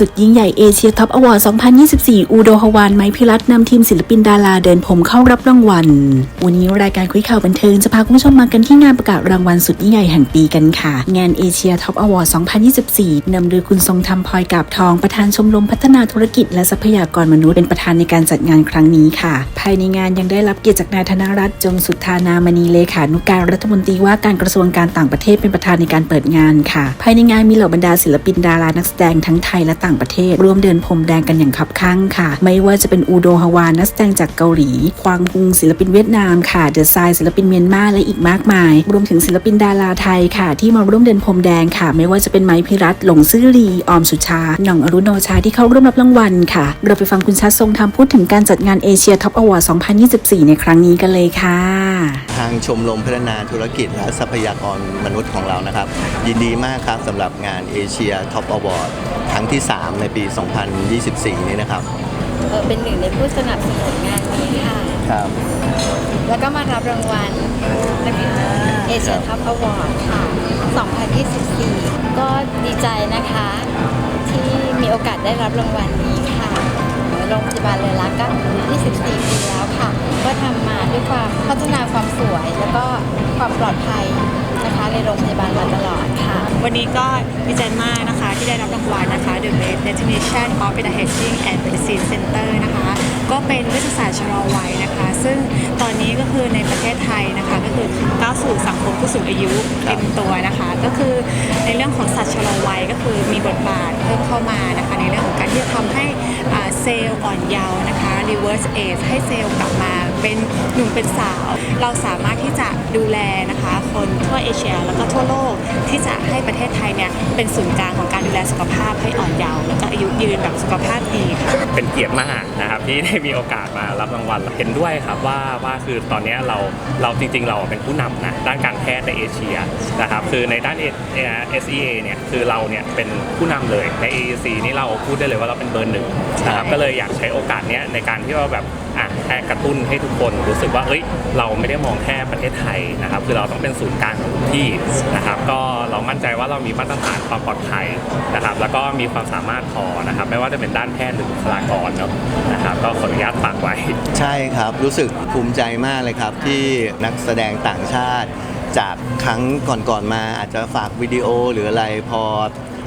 สุดยิ่งใหญ่เอเชียท็อปอวอร์ด 2024 อูโดฮวาน ไมพิรัตน์นำทีมศิลปินดาราเดินผมเข้ารับรางวัล วันนี้รายการคุยข่าวบันเทิงจะพาคุณผู้ชมมากันที่งานประกาศรางวัลสุดยิ่งใหญ่แห่งปีกันค่ะ งานเอเชียท็อปอวอร์ด 2024 นำโดยคุณทรงธรรมพลอยกาบทอง ประธานชมรมพัฒนาธุรกิจ และทรัพยากรมนุษย์เป็นประธานในการจัดงานครั้งนี้ค่ะ ภายในงานยังได้รับเกียรติจากนายธนรัตน์จงสุทธานามณีเลขานุการรัฐมนตรีว่าการกระทรวงการต่างประเทศเป็นประธานในการเปิดงานค่ะ ภายในงานมีเหล่าบรรดาศิลปินดารานักแสดงทั้งไทยและต่างประเทศ ร่วมเดินพรมแดงกันอย่างคับคั่งค่ะ ไม่ว่าจะเป็นอูโดฮาวานนักแสดงจากเกาหลี ควางฮุงศิลปินเวียดนามค่ะเดอะไซศิลปินเมียนมาและอีกมากมาย รวมถึงศิลปินดาราไทยค่ะ ที่มาร่วมเดินพรมแดงค่ะ ไม่ว่าจะเป็นไม้พิรัตหลงซื่อรีออมสุชาหน่องอรุโนชาที่เข้าร่วมรับรางวัลค่ะ เราไปฟังคุณชัดทรงธรรมพูดถึงการจัดงานเอเชียท็อปอวอร์ด2024 ในครั้งนี้กันเลยค่ะางชมรมพัฒนาธุรกิจและทรัพยากรมนุษย์ของเรานะครับ ยินดีมากครับสำหรับงานเอเชียท็อปอวอร์ดครั้งที่ 3 ในปี 2024 นี้นะครับเออเป็นหนึ่งในผู้สนับสนุนงานนี้ค่ะ ครับ แล้วก็มารับรางวัลเอเชียท็อปอวอร์ดค่ะ 2024 ก็ดีใจนะคะ ที่มีโอกาสได้รับรางวัลนี้ค่ะ โรงพยาบาลเลยลักก็ 24 ปีแล้วค่ะ ก็ทำมาด้วยความพัฒนาความสวย แล้วก็ความปลอดภัยนะคะในโรงพยาบาลมาตลอดค่ะ วันนี้ก็ดีใจมากนะคะที่ได้รับรางวัลนะคะ The Best Destination of Pediatric and Medicine Center นะคะ ก็เป็นเวชศาสตร์ชะลอวัยนะคะ ซึ่งตอนนี้ก็คือในประเทศไทยนะคะ ก็คือก้าวสู่สังคมผู้สูงอายุเต็มตัวนะคะ ก็คือในเรื่องของสัตว์ชะลอวัยก็คือมีบทบาทเพิ่มเข้ามานะคะ ในเรื่องของการที่จะทำให้อ่า เซลล์อ่อนเยาว์นะคะ reverse age ให้เซลล์กลับมาเป็นหนุ่มเป็นสาว เราสามารถที่จะดูแลนะคะ คนทั่วเอเชียแล้วก็ทั่วโลกที่จะให้ประเทศไทยเนี่ยเป็นศูนย์กลางของการดูแลสุขภาพให้อ่อนเยาว์แล้วก็อายุยืนแบบสุขภาพดีค่ะเป็นเกียรติมากนะครับที่ได้มีโอกาสมารับรางวัลเห็นด้วยครับว่าว่าคือตอนนี้เราเราจริง ๆ เราเป็นผู้นำนะด้านการแพทย์ในเอเชียนะครับคือในด้าน SEA เนี่ยคือเราเนี่ยเป็นผู้นำเลยใน AEC นี่เราพูดได้เลยว่าเราเป็นเบอร์หนึ่งนะครับก็เลยอยากใช้โอกาสเนี้ยในการที่เราแบบอะแค่กระตุ้นให้ทุกคนรู้สึกว่าเอ้ยเราไม่ได้มองแค่ประเทศไทยนะครับคือเราต้องเป็นศูนย์กลางของทุกที่นะครับก็เรามั่นใจว่าเรามีมาตรฐานความปลอดภัยนะครับแล้วก็มีความสามารถพอนะครับไม่ว่าจะเป็นด้านแพทย์หรือบุคลากรเนาะนะครับก็ขออนุญาตฝากไว้ ใช่ครับรู้สึกภูมิใจมากเลยครับที่นักแสดงต่างชาติ จากครั้งก่อนๆมาอาจจะฝากวิดีโอหรืออะไรพอ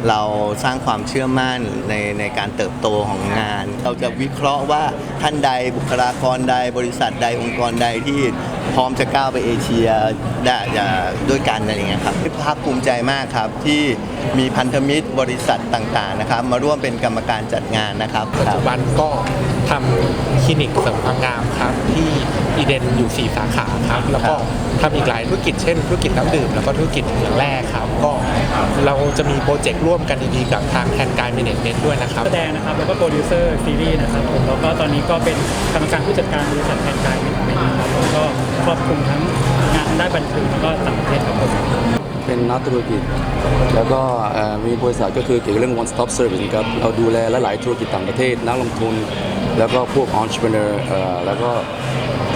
เราสร้างความเชื่อมั่นในในการเติบโตของงาน เราจะวิเคราะห์ว่าท่านใดบุคลากรใดบริษัทใดองค์กรใดที่พร้อมจะก้าวไปเอเชียได้จะด้วยกันอะไรเงี้ยครับภาคภูมิใจมากครับที่มีพันธมิตรบริษัทต่างๆนะครับ มาร่วมเป็นกรรมการจัดงานนะครับปัจจุบันก็ทำคลินิกเสริมความงามครับที่อีเดนอยู่ 4 สาขาครับ แล้วก็ ทำอีกหลายธุรกิจเช่นธุรกิจน้ำดื่มแล้วก็ธุรกิจเหมืองแร่ครับก็เราจะมีโปรเจกต์ร่วมกันดีๆกับทางแทนกายเมเนจเมนต์ด้วยนะครับแสดงนะครับแล้วก็โปรดิวเซอร์ซีรีส์นะครับผมแล้วก็ตอนนี้ก็เป็นกรรมการผู้จัดการบริษัทแทนกายเป็นนะครับแล้วก็ครอบคลุมทั้งงานด้านบันเทิงแล้วก็ต่างประเทศครับผมเป็นนักธุรกิจ แล้วก็เอ่อมีบริษัทก็คือเกี่ยวกับเรื่อง one stop service ครับเราดูแลหลายๆธุรกิจต่างประเทศนักลงทุน แล้วก็พวก entrepreneur เอ่อแล้วก็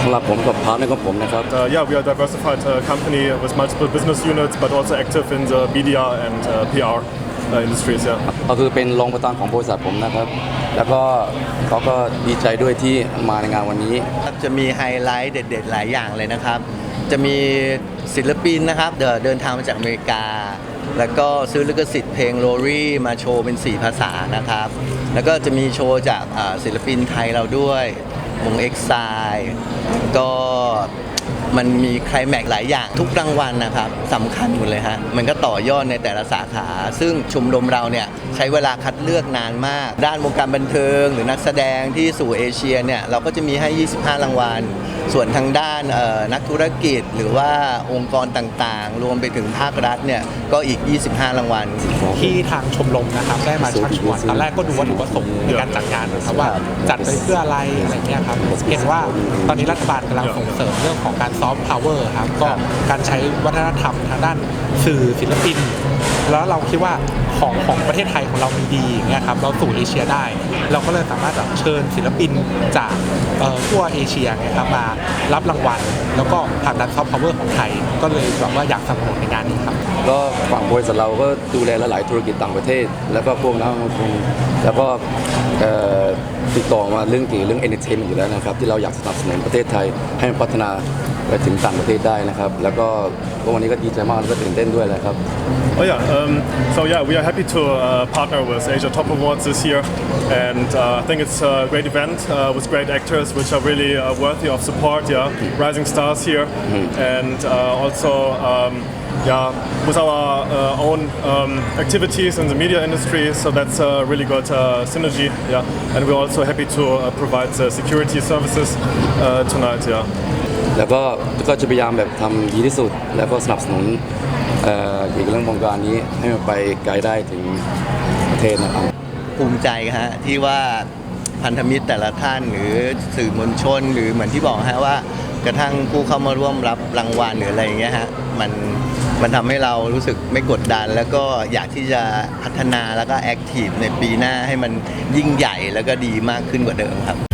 สำหรับผมกับพาร์ทเนอร์ของผมนะครับ Uh, yeah, we are a diversified uh, company with multiple business units, but also active in the media and uh, PR uh, industries. Yeah. ก็คือเป็นรองประธานของบริษัทผมนะครับ แล้วก็เขาก็ดีใจด้วยที่มาในงานวันนี้ ครับจะมีไฮไลท์เด็ดๆ หลายอย่างเลยนะครับ จะมีศิลปินนะครับเดินเดินทางมาจากอเมริกา แล้วก็ซื้อลิขสิทธิ์เพลงโรรี่มาโชว์เป็น 4 ภาษานะครับ แล้วก็จะมีโชว์จากอ่าศิลปินไทยเราด้วย วงเอ็กซก็ มันมีใครแม็กหลายอย่างทุกรางวัลนะครับสำคัญหมดเลยฮะมันก็ต่อยอดในแต่ละสาขา ซึ่งชมรมเราเนี่ยใช้เวลาคัดเลือกนานมาก ด้านวงการบันเทิง หรือนักแสดงที่สู่เอเชียเนี่ยเราก็จะมีให้ 25 รางวัล ส่วนทางด้านนักธุรกิจหรือว่าองค์กรต่างๆ รวมไปถึงภาครัฐเนี่ยก็อีก 25 รางวัล ที่ทางชมรมนะครับได้มาชักชวนตอนแรกก็ดูวัตถุประสงค์ในการจัดงานนะครับว่าจัดไปเพื่ออะไรอะไรเงี้ยครับเห็นว่าตอนนี้รัฐบาลกำลังส่งเสริมเรื่องของการซอฟต์พาวเวอร์ครับก็การใช้วัฒนธรรมทางด้านสื่อศิลปิน แล้วเราคิดว่าของของประเทศไทยของเรามันดีอย่างเงี้ยครับเราสู่เอเชียได้ เราก็เลยสามารถแบบเชิญศิลปินจากเอ่อทั่วเอเชียนะครับมารับรางวัล แล้วก็ผลักดันซอฟต์พาวเวอร์ของไทย ก็เลยแบบว่าอยากสนับสนุนในงานนี้ครับก็ฝั่งบริษัทเราก็ดูแลหลายๆธุรกิจต่างประเทศ แล้วก็พวกนักลงทุนแล้วก็เอ่อติดต่อมาเรื่องเกี่ยวกับเรื่องเอนเตอร์เทนอยู่แล้วนะครับ ที่เราอยากสนับสนุนประเทศไทยให้มันพัฒนา ไปถึงต่างประเทศได้นะครับ แล้วก็วันนี้ก็ดีใจมากแล้วก็ตื่นเต้นด้วยแหละครับ Oh yeah, um, so yeah, we are happy to uh, partner with Asia Top Awards this year, and uh, I think it's a great event uh, with great actors which are really uh, worthy of support. Yeah, rising stars here, and uh, also. Um, yeah, with our uh, own um, activities in the media industry, so that's a really good uh, synergy. Yeah, and we're also happy to uh, provide the security services uh, tonight. Yeah. แล้วก็ก็จะพยายามแบบทำดีที่สุด แล้วก็สนับสนุนเอ่อเกี่ยวกับเรื่องวงการนี้ให้มันไปไกลได้ถึงประเทศนะครับภูมิใจฮะที่ว่าพันธมิตรแต่ละท่านหรือสื่อมวลชน หรือเหมือนที่บอกฮะว่า กระทั่งผู้เข้ามาร่วมรับรางวัลหรืออะไรอย่างเงี้ยฮะมันมันทำให้เรารู้สึกไม่กดดัน แล้วก็อยากที่จะพัฒนาแล้วก็แอคทีฟในปีหน้าให้มันยิ่งใหญ่แล้วก็ดีมากขึ้นกว่าเดิมครับ